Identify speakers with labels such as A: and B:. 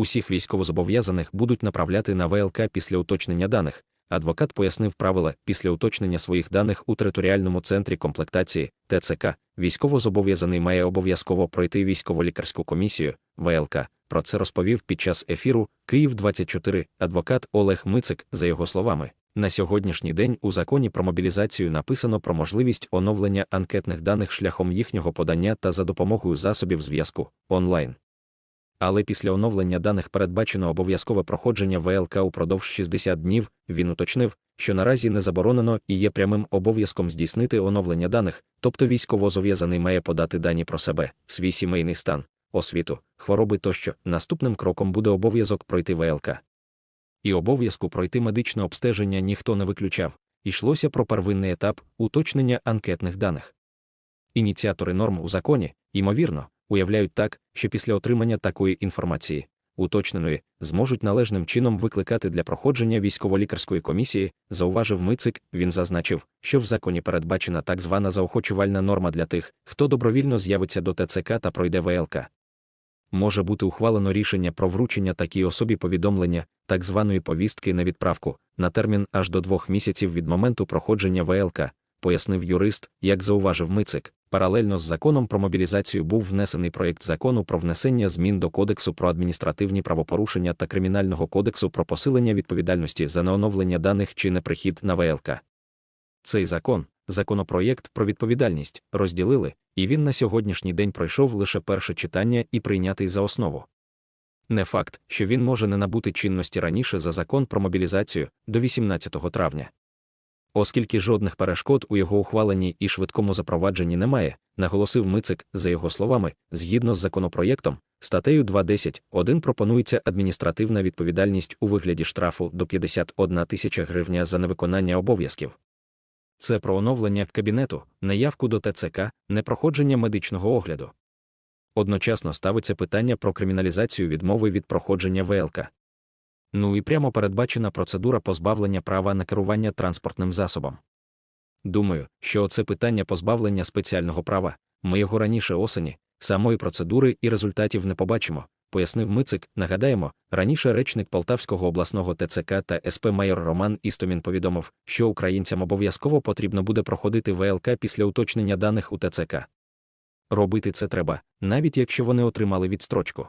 A: Усіх військовозобов'язаних будуть направляти на ВЛК після уточнення даних. Адвокат пояснив правила після уточнення своїх даних у територіальному центрі комплектації ТЦК. Військовозобов'язаний має обов'язково пройти військово-лікарську комісію ВЛК. Про це розповів під час ефіру Київ 24 адвокат Олег Мицик. За його словами, на сьогоднішній день у законі про мобілізацію написано про можливість оновлення анкетних даних шляхом їхнього подання та за допомогою засобів зв'язку онлайн. Але після оновлення даних передбачено обов'язкове проходження ВЛК упродовж 60 днів. Він уточнив, що наразі не заборонено і є прямим обов'язком здійснити оновлення даних, тобто військовозов'язаний має подати дані про себе, свій сімейний стан, освіту, хвороби тощо. Наступним кроком буде обов'язок пройти ВЛК. І обов'язку пройти медичне обстеження ніхто не виключав. Йшлося про первинний етап уточнення анкетних даних. Ініціатори норм у законі, ймовірно, уявляють так, що після отримання такої інформації, уточненої, зможуть належним чином викликати для проходження військово-лікарської комісії, зауважив Мицик, він зазначив, що в законі передбачена так звана заохочувальна норма для тих, хто добровільно з'явиться до ТЦК та пройде ВЛК. Може бути ухвалено рішення про вручення такій особі повідомлення, так званої повістки на відправку, на термін аж до двох місяців від моменту проходження ВЛК, пояснив юрист, як зауважив Мицик. Паралельно з законом про мобілізацію був внесений проєкт закону про внесення змін до Кодексу про адміністративні правопорушення та Кримінального кодексу про посилення відповідальності за неоновлення даних чи неприхід на ВЛК. Цей закон, законопроєкт про відповідальність, розділили, і він на сьогоднішній день пройшов лише перше читання і прийнятий за основу. Не факт, що він може не набути чинності раніше за закон про мобілізацію до 18 травня. Оскільки жодних перешкод у його ухваленні і швидкому запровадженні немає, наголосив Мицик, за його словами, згідно з законопроєктом, статтею 2.10.1 пропонується адміністративна відповідальність у вигляді штрафу до 51 тисяча гривня за невиконання обов'язків. Це про оновлення кабінету, неявку до ТЦК, непроходження медичного огляду. Одночасно ставиться питання про криміналізацію відмови від проходження ВЛК. Ну і прямо передбачена процедура позбавлення права на керування транспортним засобом. Думаю, що оце питання позбавлення спеціального права, ми його раніше осені, самої процедури і результатів не побачимо, пояснив Мицик. Нагадаємо, раніше речник Полтавського обласного ТЦК та СП майор Роман Істомін повідомив, що українцям обов'язково потрібно буде проходити ВЛК після уточнення даних у ТЦК. Робити це треба, навіть якщо вони отримали відстрочку.